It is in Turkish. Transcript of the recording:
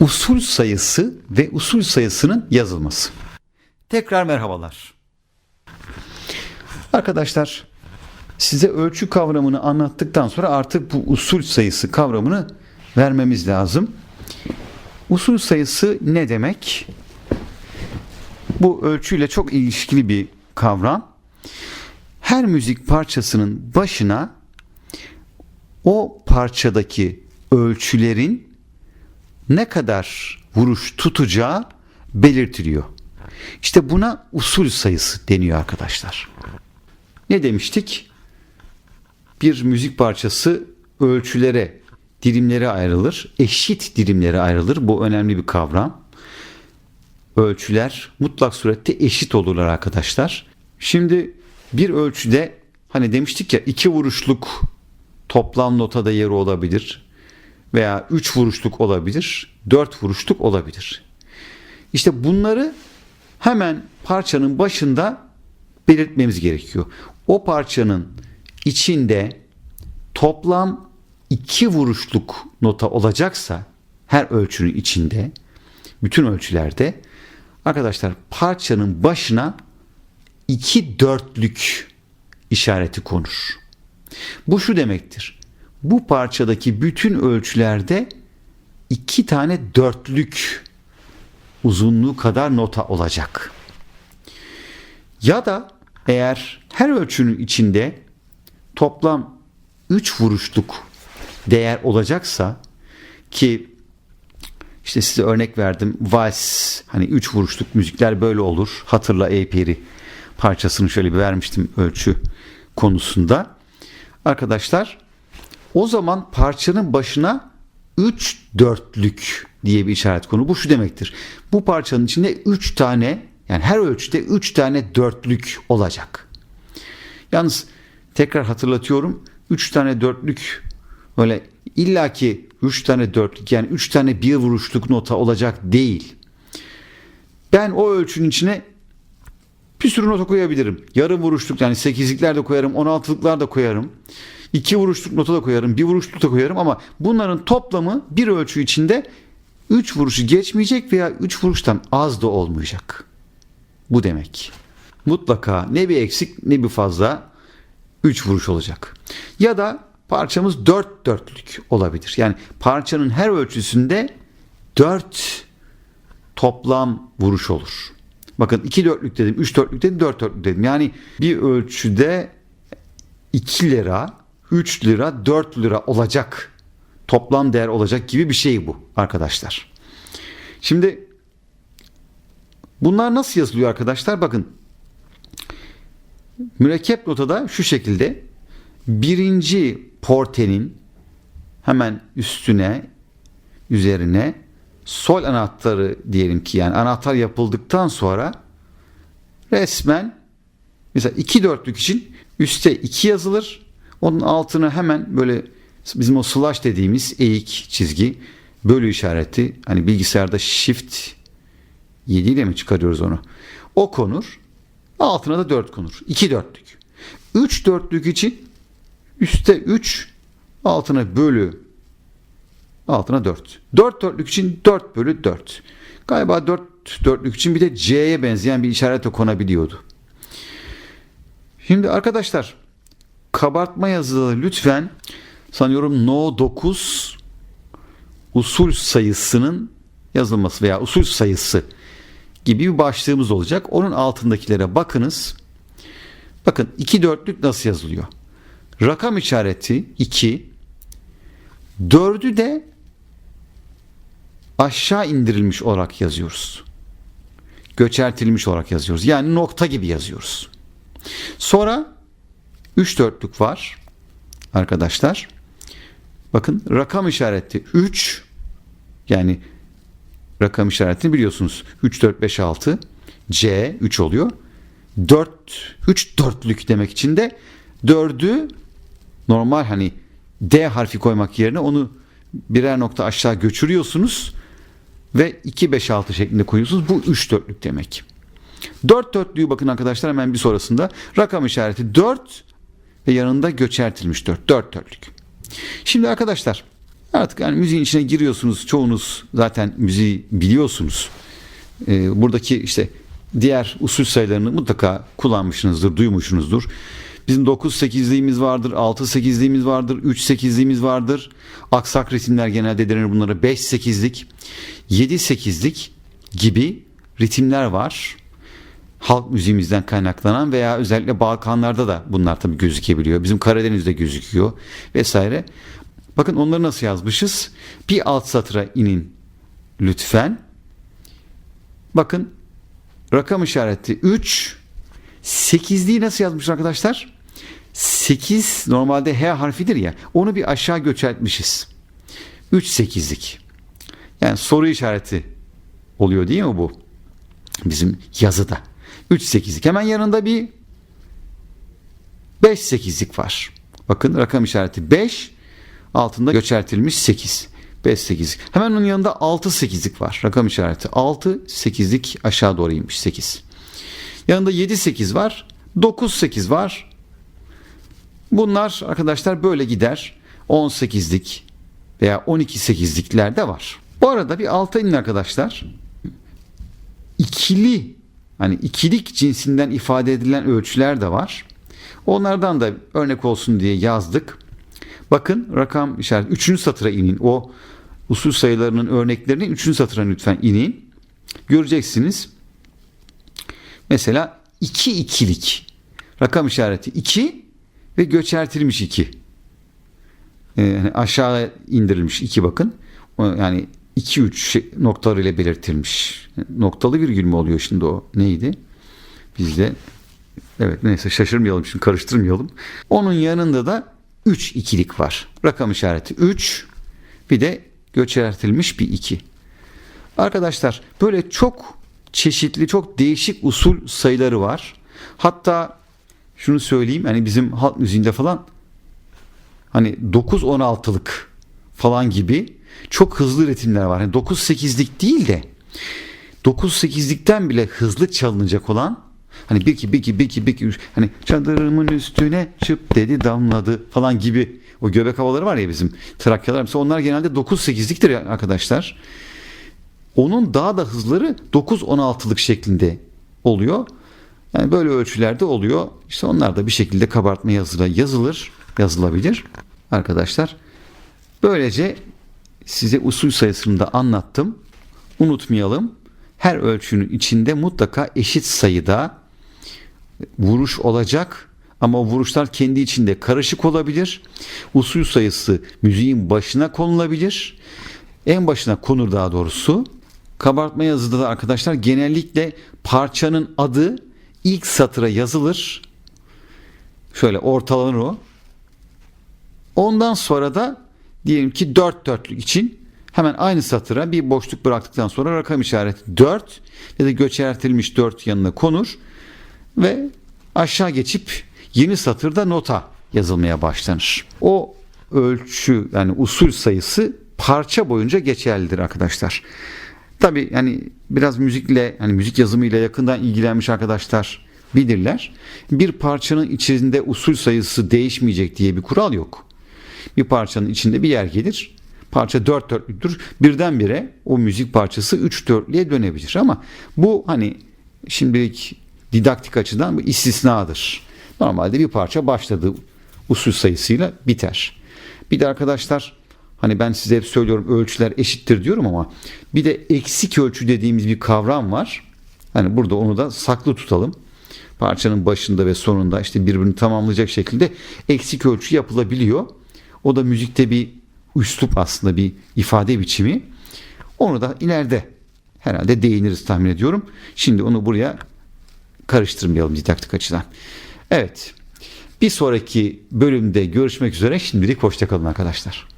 Usul sayısı ve usul sayısının yazılması. Tekrar merhabalar. Arkadaşlar size ölçü kavramını anlattıktan sonra artık bu usul sayısı kavramını vermemiz lazım. Usul sayısı ne demek? Bu ölçüyle çok ilişkili bir kavram. Her müzik parçasının başına o parçadaki ölçülerin ne kadar vuruş tutacağı belirtiliyor. İşte buna usul sayısı deniyor arkadaşlar. Ne demiştik? Bir müzik parçası ölçülere, dilimlere ayrılır. Eşit dilimlere ayrılır. Bu önemli bir kavram. Ölçüler mutlak surette eşit olurlar arkadaşlar. Şimdi bir ölçüde hani demiştik ya iki vuruşluk toplam notada yeri olabilir veya üç vuruşluk olabilir, dört vuruşluk olabilir. İşte bunları hemen parçanın başında belirtmemiz gerekiyor. O parçanın içinde toplam iki vuruşluk nota olacaksa her ölçünün içinde bütün ölçülerde arkadaşlar parçanın başına iki dörtlük işareti konur. Bu şu demektir. Bu parçadaki bütün ölçülerde iki tane dörtlük uzunluğu kadar nota olacak. Ya da eğer her ölçünün içinde toplam 3 vuruşluk değer olacaksa ki işte size örnek verdim. Vals hani 3 vuruşluk müzikler böyle olur. Hatırla ey parçasını şöyle bir vermiştim ölçü konusunda. Arkadaşlar o zaman parçanın başına 3 dörtlük diye bir işaret konu. Bu şu demektir. Bu parçanın içinde 3 tane yani her ölçüde 3 tane dörtlük olacak. Yalnız tekrar hatırlatıyorum. 3 tane dörtlük öyle illaki 3 tane dörtlük yani 3 tane bir vuruşluk nota olacak değil. Ben o ölçünün içine bir sürü nota koyabilirim. Yarım vuruşluk yani 8'likler de koyarım, 16'lıklar da koyarım. 2 vuruşluk nota da koyarım, bir vuruşluk da koyarım ama bunların toplamı bir ölçü içinde 3 vuruşu geçmeyecek veya 3 vuruştan az da olmayacak. Bu demek. Mutlaka ne bir eksik ne bir fazla 3 vuruş olacak. Ya da parçamız 4 dörtlük olabilir. Yani parçanın her ölçüsünde 4 toplam vuruş olur. Bakın 2 dörtlük dedim, 3 dörtlük dedim, 4 dörtlük dedim. Yani bir ölçüde 2 lira, 3 lira, 4 lira olacak. Toplam değer olacak gibi bir şey bu arkadaşlar. Şimdi bunlar nasıl yazılıyor arkadaşlar? Bakın mürekkep notada şu şekilde birinci portenin hemen üstüne üzerine sol anahtarı diyelim ki yani anahtar yapıldıktan sonra resmen mesela iki dörtlük için üstte iki yazılır. Onun altına hemen böyle bizim o slash dediğimiz eğik çizgi bölü işareti hani bilgisayarda shift 7 ile mi çıkarıyoruz onu? O konur. Altına da 4 konur. 2 dörtlük. 3 dörtlük için üstte 3 altına bölü altına 4. 4 dörtlük için 4 bölü 4. Galiba 4 dörtlük için bir de C'ye benzeyen bir işaret de konabiliyordu. Şimdi arkadaşlar kabartma yazıları lütfen sanıyorum No 9 usul sayısının yazılması veya usul sayısı gibi bir başlığımız olacak. Onun altındakilere bakınız. Bakın 2 dörtlük nasıl yazılıyor? Rakam işareti 2. Dördü de aşağı indirilmiş olarak yazıyoruz. Göçertilmiş olarak yazıyoruz. Yani nokta gibi yazıyoruz. Sonra 3 dörtlük var arkadaşlar. Bakın rakam işareti 3 yani rakam işaretini biliyorsunuz. 3, 4, 5, 6 C 3 oluyor. 4, 3 dörtlük demek için de 4'ü normal hani D harfi koymak yerine onu birer nokta aşağı göçürüyorsunuz ve 2, 5, 6 şeklinde koyuyorsunuz. Bu 3 dörtlük demek. 4 dörtlüğü bakın arkadaşlar hemen bir sonrasında rakam işareti 4 ve yanında göçertilmiş 4. 4 dörtlük. Şimdi arkadaşlar Artık yani müziğin içine giriyorsunuz. Çoğunuz zaten müziği biliyorsunuz. Ee, buradaki işte diğer usul sayılarını mutlaka kullanmışsınızdır, duymuşsunuzdur. Bizim 9-8'liğimiz vardır, 6-8'liğimiz vardır, 3-8'liğimiz vardır. Aksak ritimler genelde denir bunlara 5-8'lik, 7-8'lik gibi ritimler var. Halk müziğimizden kaynaklanan veya özellikle Balkanlarda da bunlar tabii gözükebiliyor. Bizim Karadeniz'de gözüküyor vesaire. Bakın onları nasıl yazmışız? Bir alt satıra inin lütfen. Bakın rakam işareti 3. 8'liği nasıl yazmış arkadaşlar? 8 normalde H harfidir ya. Onu bir aşağı göçertmişiz. 3 8'lik. Yani soru işareti oluyor değil mi bu? Bizim yazıda. 3 8'lik. Hemen yanında bir 5 8'lik var. Bakın rakam işareti 5 altında göçertilmiş 8. 5 8. Hemen onun yanında 6 8'lik var. Rakam işareti 6 8'lik aşağı doğru inmiş 8. Yanında 7 8 var. 9 8 var. Bunlar arkadaşlar böyle gider. 18'lik veya 12 8'likler de var. Bu arada bir alta inin arkadaşlar. İkili hani ikilik cinsinden ifade edilen ölçüler de var. Onlardan da örnek olsun diye yazdık. Bakın rakam işareti 3. satıra inin. O usul sayılarının örneklerini 3. satıra lütfen inin. Göreceksiniz. Mesela 2 ikilik. Rakam işareti 2 ve göçertilmiş 2. Ee, yani aşağı indirilmiş 2 bakın. Yani 2-3 şey, noktalarıyla belirtilmiş. Noktalı virgül mü oluyor şimdi o? Neydi? Bizde evet neyse şaşırmayalım şimdi karıştırmayalım. Onun yanında da 3 ikilik var. Rakam işareti 3 bir de göçertilmiş bir 2. Arkadaşlar böyle çok çeşitli çok değişik usul sayıları var. Hatta şunu söyleyeyim hani bizim halk müziğinde falan hani 9-16'lık falan gibi çok hızlı ritimler var. Yani 9-8'lik değil de 9-8'likten bile hızlı çalınacak olan hani 1 2 1 2 1 2 1 2 hani çadırımın üstüne çıp dedi damladı falan gibi o göbek havaları var ya bizim Trakyalar mesela onlar genelde 9-8'liktir arkadaşlar. Onun daha da hızları 9-16'lık şeklinde oluyor. Yani böyle ölçülerde oluyor. İşte onlar da bir şekilde kabartma yazıyla yazılır, yazılabilir arkadaşlar. Böylece size usul sayısını da anlattım. Unutmayalım. Her ölçünün içinde mutlaka eşit sayıda vuruş olacak ama vuruşlar kendi içinde karışık olabilir. Usul sayısı müziğin başına konulabilir. En başına konur daha doğrusu. Kabartma yazıda da arkadaşlar genellikle parçanın adı ilk satıra yazılır. Şöyle ortalanır o. Ondan sonra da diyelim ki 4 dörtlük için hemen aynı satıra bir boşluk bıraktıktan sonra rakam işareti 4 ya da göçertilmiş 4 yanına konur ve aşağı geçip yeni satırda nota yazılmaya başlanır. O ölçü yani usul sayısı parça boyunca geçerlidir arkadaşlar. Tabi yani biraz müzikle hani müzik yazımıyla yakından ilgilenmiş arkadaşlar bilirler. Bir parçanın içinde usul sayısı değişmeyecek diye bir kural yok. Bir parçanın içinde bir yer gelir. Parça dört dörtlüktür. Birdenbire o müzik parçası üç dörtlüğe dönebilir. Ama bu hani şimdilik didaktik açıdan bu istisnadır. Normalde bir parça başladığı usul sayısıyla biter. Bir de arkadaşlar hani ben size hep söylüyorum ölçüler eşittir diyorum ama bir de eksik ölçü dediğimiz bir kavram var. Hani burada onu da saklı tutalım. Parçanın başında ve sonunda işte birbirini tamamlayacak şekilde eksik ölçü yapılabiliyor. O da müzikte bir üslup aslında bir ifade biçimi. Onu da ileride herhalde değiniriz tahmin ediyorum. Şimdi onu buraya karıştırmayalım didaktik açıdan. Evet. Bir sonraki bölümde görüşmek üzere. Şimdilik hoşçakalın arkadaşlar.